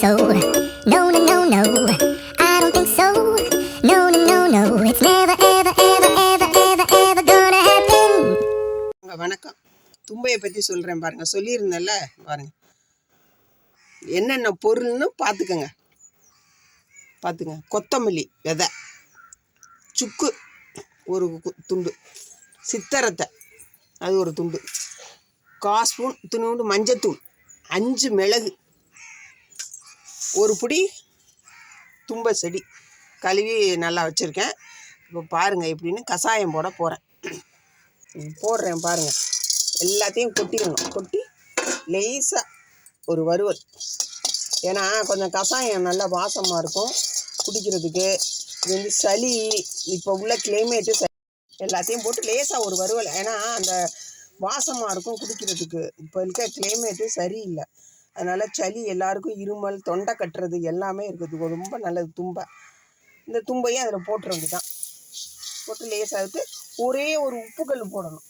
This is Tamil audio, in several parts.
so. No, no, no, no. I don't think so. No, no, no, no. It's never, ever, ever, ever, ever, ever gonna happen. வணக்கம் தும்பையை பற்றி சொல்கிறேன் பாருங்க சொல்லியிருந்தேன்ல பாருங்க என்னென்ன பொருள்னு பார்த்துக்கங்க பார்த்துங்க கொத்தமல்லி விதை சுக்கு ஒரு துண்டு சித்தரத்தை அது ஒரு துண்டு கால் ஸ்பூன் துணிவுண்டு மஞ்சத்தூள் அஞ்சு மிளகு ஒரு பிடி தும்பை செடி கழுவி நல்லா வச்சுருக்கேன். இப்போ பாருங்கள் எப்படின்னு கஷாயம் போட போகிறேன் போடுறேன் பாருங்கள் எல்லாத்தையும் கொட்டிடணும். கொட்டி லேசாக ஒரு வறுவல். ஏன்னா கொஞ்சம் கஷாயம் நல்லா வாசமாக இருக்கும். குடிக்கிறதுக்கு இது வந்து சளி இப்போ உள்ள கிளைமேட்டு ச எல்லாத்தையும் போட்டு லேசாக ஒரு வறுவல். ஏன்னா அந்த வாசமாக இருக்கும் குடிக்கிறதுக்கு. இப்போ இருக்க கிளைமேட்டு சரியில்லை அதனால் சளி எல்லாருக்கும் இருமல் தொண்டை கட்டுறது எல்லாமே இருக்குது. ரொம்ப நல்லது தும்பை. இந்த தும்பையும் அதில் போட்டுறது தான் போட்டு லேசாக எடுத்து ஒரே ஒரு உப்புக்கல் போடணும்.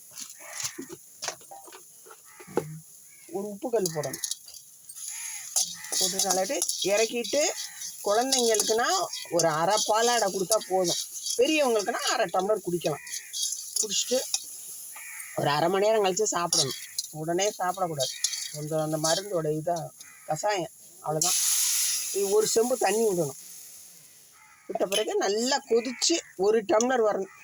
ஒரு உப்புக்கல் போடணும். போட்டு நல்லாட்டு இறக்கிட்டு குழந்தைங்களுக்குன்னா ஒரு அரை பாலாடை கொடுத்தா போதும். பெரியவங்களுக்குன்னா அரை டம்ளர் குடிக்கலாம். குடிச்சிட்டு ஒரு அரை மணி நேரம் கழித்து சாப்பிடணும். உடனே சாப்பிடக்கூடாது. கொஞ்சம் அந்த மருந்தோட இதாக கஷாயம். அவ்வளோதான் இது ஒரு செம்பு தண்ணி விடணும் விட்ட பிறகு நல்லா கொதித்து ஒரு டம்ளர் வரணும்.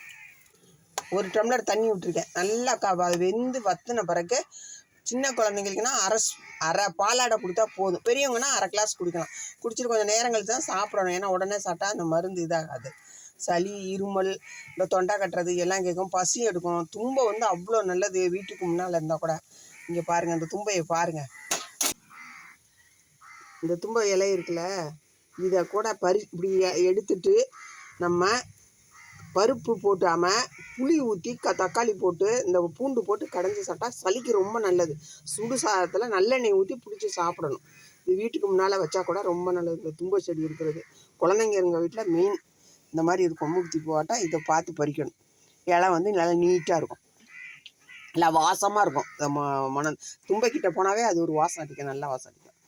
ஒரு டம்ளர் தண்ணி விட்டுருக்கேன் நல்லா க அது வெந்து வத்தின பிறகு சின்ன குழந்தைங்களுக்குன்னா அரை அரை பாலாடை கொடுத்தா போதும். பெரியவங்கன்னா அரை கிளாஸ் குடிக்கலாம். குடிச்சிட்டு கொஞ்சம் நேரம் கழிச்சு தான் சாப்பிடணும். ஏன்னா உடனே சாப்பிட்டா அந்த மருந்து இதாகாது. சளி இருமல் இந்த தொண்டை கட்டுறது எல்லாம் கேட்கும். பசி எடுக்கும். தும்பை வந்து அவ்வளோ நல்லது. வீட்டுக்கு முன்னால் இருந்தால் கூட. இங்கே பாருங்கள் இந்த தும்பையை பாருங்கள் இந்த தும்பை இலை இருக்குல்ல இதை கூட பறி இப்படி எடுத்துட்டு நம்ம பருப்பு போட்டாமல் புளி ஊற்றி க தக்காளி போட்டு இந்த பூண்டு போட்டு கடைஞ்சி சாப்பிட்டா சளிக்கு ரொம்ப நல்லது. சுடு சாதத்தில் நல்லெண்ணெய் ஊற்றி பிடிச்சி சாப்பிடணும். இது வீட்டுக்கு முன்னால் வச்சா கூட ரொம்ப நல்லது. இந்த தும்பை செடி இருக்கிறது. குழந்தைங்க இருங்க வீட்டில் மெயின் இந்த மாதிரி இது கொம்பு ஊற்றி போட்டால் இதை பார்த்து பறிக்கணும். இலை வந்து நல்லா நீட்டாக இருக்கும். நல்லா வாசமாக இருக்கும். இந்த ம மனம் தும்பைக்கிட்ட போனாவே அது ஒரு வாசம் அடிக்கும் நல்லா வாசம் அடிக்கும்.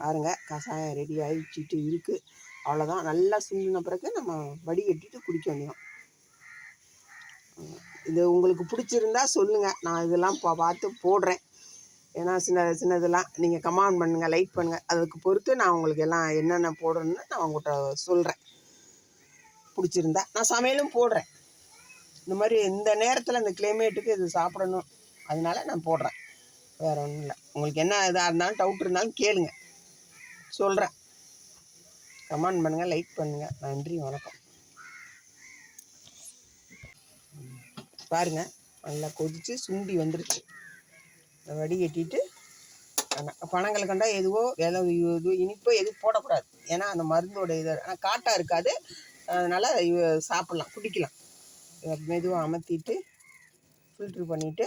பாருங்க கஷாயம் ரெடி ஆகிச்சிட்டு இருக்குது அவ்வளோதான் நல்லா சுண்டின பிறகு நம்ம வடிகட்டிட்டு குடிக்க வேண்டியதான் இது உங்களுக்கு பிடிச்சிருந்தா சொல்லுங்கள் நான் இதெல்லாம் பா பார்த்து போடுறேன். ஏன்னா சின்ன சின்னதெல்லாம் நீங்கள் கமெண்ட் பண்ணுங்கள் லைக் பண்ணுங்கள் அதுக்கு பொறுத்து நான் உங்களுக்கு எல்லாம் என்னென்ன போடணும்னு நான் உங்கள்கிட்ட சொல்கிறேன் பிடிச்சிருந்தா நான் சமையலும் போடுறேன். இந்த மாதிரி இந்த நேரத்தில் இந்த கிளைமேட்டுக்கு இது சாப்பிடணும். அதனால நான் போடுறேன். வேறு ஒன்றும் இல்லை. உங்களுக்கு என்ன இதாக இருந்தாலும் டவுட் இருந்தாலும் கேளுங்க. சொல்கிறேன் கமெண்ட் பண்ணுங்கள் லைக் பண்ணுங்கள் நன்றி வணக்கம். பாருங்கள் நல்லா கொதிச்சு சுண்டி வந்துருச்சு. வடிகட்டிட்டு பணங்கள் கண்டா எதுவோ எதோ இது இனிப்போ எதுவும் போடக்கூடாது. ஏன்னா அந்த மருந்தோட இது ஆனால் காட்டாக இருக்காது. அதனால் சாப்பிட்லாம் குடிக்கலாம். மெதுவாக அமர்த்திட்டு ஃபில்ட்ரு பண்ணிவிட்டு